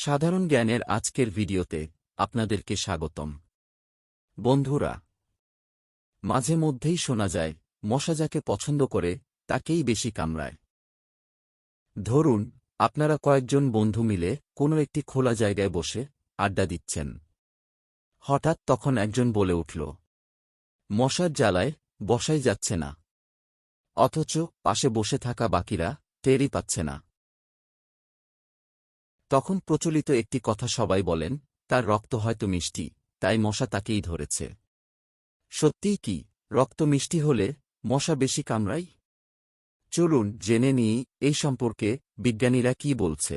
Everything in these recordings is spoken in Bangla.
সাধারণ জ্ঞানের আজকের ভিডিওতে আপনাদেরকে স্বাগতম। বন্ধুরা, মাঝে মধ্যেই শোনা যায়, মশা যাকে পছন্দ করে, তাকেই বেশি কামড়ায়। ধরুন, আপনারা কয়েকজন বন্ধু মিলে কোনো একটি খোলা জায়গায় বসে আড্ডা দিচ্ছেন। হঠাৎ তখন একজন বলে উঠল, মশার জ্বালায় বসাই যাচ্ছে না। অথচ পাশে বসে থাকা বাকিরা টেরই পাচ্ছে না। তখন প্রচলিত একটি কথা সবাই বলেন, তার রক্ত হয়তো মিষ্টি, তাই মশা তাকেই ধরেছে। সত্যিই কি, রক্ত মিষ্টি হলে মশা বেশি কামড়াই চলুন জেনে নিই এই সম্পর্কে বিজ্ঞানীরা কি বলছে।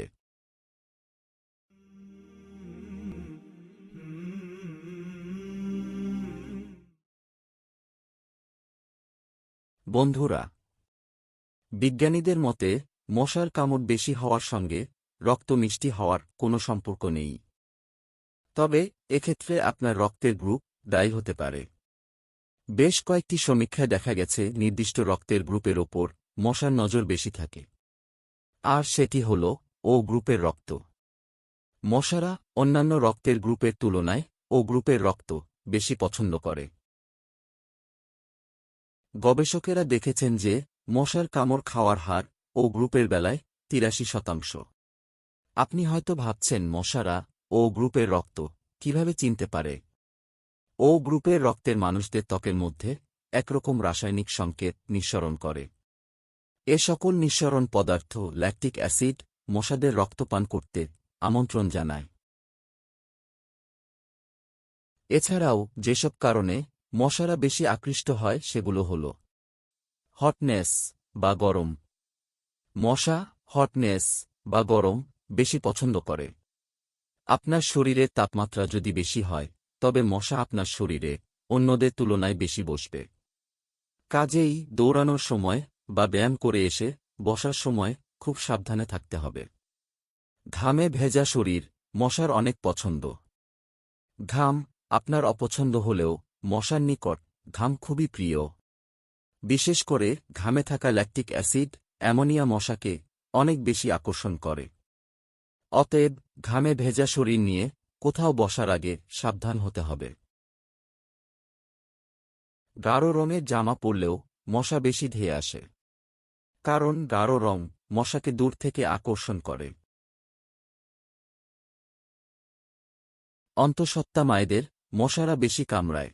বন্ধুরা, বিজ্ঞানীদের মতে মশার কামড় বেশি হওয়ার সঙ্গে রক্ত মিষ্টি হওয়ার কোনো সম্পর্ক নেই। তবে, এক্ষেত্রে আপনার রক্তের গ্রুপ দায়ী হতে পারে। বেশ কয়েকটি সমীক্ষায় দেখা গেছে, নির্দিষ্ট রক্তের গ্রুপের ওপর মশার নজর বেশি থাকে। আর সেটি হল, ও গ্রুপের রক্ত। মশারা অন্যান্য রক্তের গ্রুপের তুলনায় ও গ্রুপের রক্ত বেশি পছন্দ করে। গবেষকেরা দেখেছেন যে, মশার কামড় খাওয়ার হার ও গ্রুপের বেলায় তিরাশি শতাংশ। আপনি হয়তো ভাবছেন, মশারা, ও গ্রুপের রক্ত, কীভাবে চিনতে পারে? ও গ্রুপের রক্তের মানুষদের ত্বকের মধ্যে একরকম রাসায়নিক সংকেত নিঃসরণ করে। এ সকল নিঃসরণ পদার্থ ল্যাকটিক অ্যাসিড, মশাদের রক্তপান করতে আমন্ত্রণ জানায়। এছাড়াও, যেসব কারণে মশারা বেশি আকৃষ্ট হয়, সেগুলো হল হটনেস বা গরম। মশা, হটনেস বা গরম বেশি পছন্দ করে। আপনার শরীরের তাপমাত্রা যদি বেশি হয়, তবে মশা আপনার শরীরে অন্যদের তুলনায় বেশি বসবে। কাজেই দৌড়ানোর সময় বা ব্যায়াম করে এসে বসার সময় খুব সাবধানে থাকতে হবে। ঘামে ভেজা শরীর মশার অনেক পছন্দ। ঘাম আপনার অপছন্দ হলেও মশার নিকট ঘাম খুবই প্রিয়। বিশেষ করে ঘামে থাকা ল্যাকটিক অ্যাসিড অ্যামোনিয়া মশাকে অনেক বেশি আকর্ষণ করে। অতএব ঘামে ভেজা শরীর নিয়ে কোথাও বসার আগে সাবধান হতে হবে। গাঢ় রঙের জামা পরলেও মশা বেশি ধেয়ে আসে, কারণ গাঢ় রং মশাকে দূর থেকে আকর্ষণ করে। অন্তঃসত্ত্বা মায়েদের মশারা বেশি কামড়ায়।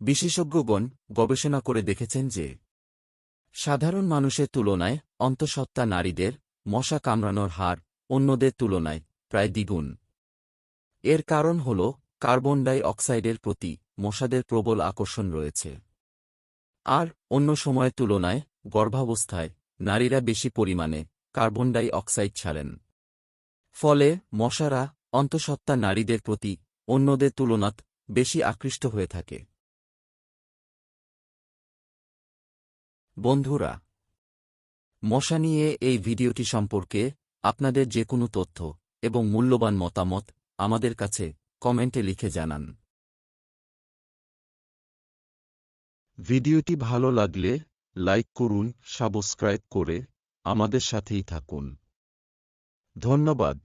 বিশেষজ্ঞগণ গবেষণা করে দেখেছেন যে, সাধারণ মানুষের তুলনায় অন্তঃসত্ত্বা নারীদের মশা কামড়ানোর হার অন্যদের তুলনায় প্রায় দ্বিগুণ। এর কারণ হল কার্বন ডাই অক্সাইডের প্রতি মশাদের প্রবল আকর্ষণ রয়েছে। আর অন্য সময়ের তুলনায় গর্ভাবস্থায় নারীরা বেশি পরিমাণে কার্বন ডাই অক্সাইড ছাড়েন। ফলে মশারা অন্তঃসত্ত্বা নারীদের প্রতি অন্যদের তুলনাত বেশি আকৃষ্ট হয়ে থাকে। বন্ধুরা, মশা নিয়ে এই ভিডিওটি সম্পর্কে আপনাদের যে কোনো তথ্য এবং মূল্যবান মতামত আমাদের কাছে কমেন্টে লিখে জানান। ভিডিওটি ভালো লাগলে লাইক করুন, সাবস্ক্রাইব করে আমাদের সাথেই থাকুন। ধন্যবাদ।